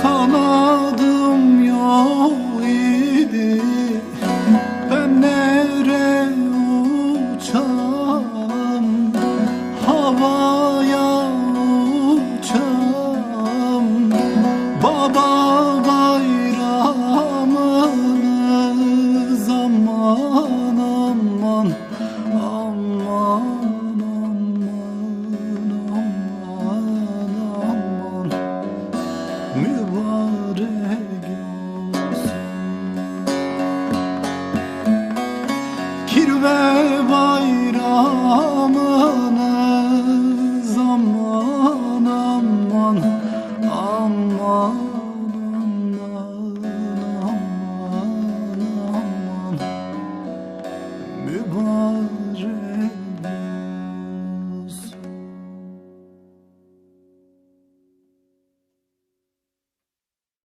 come on. mübarek Kir ve bayramına zaman aman aman aman aman aman. Mübarek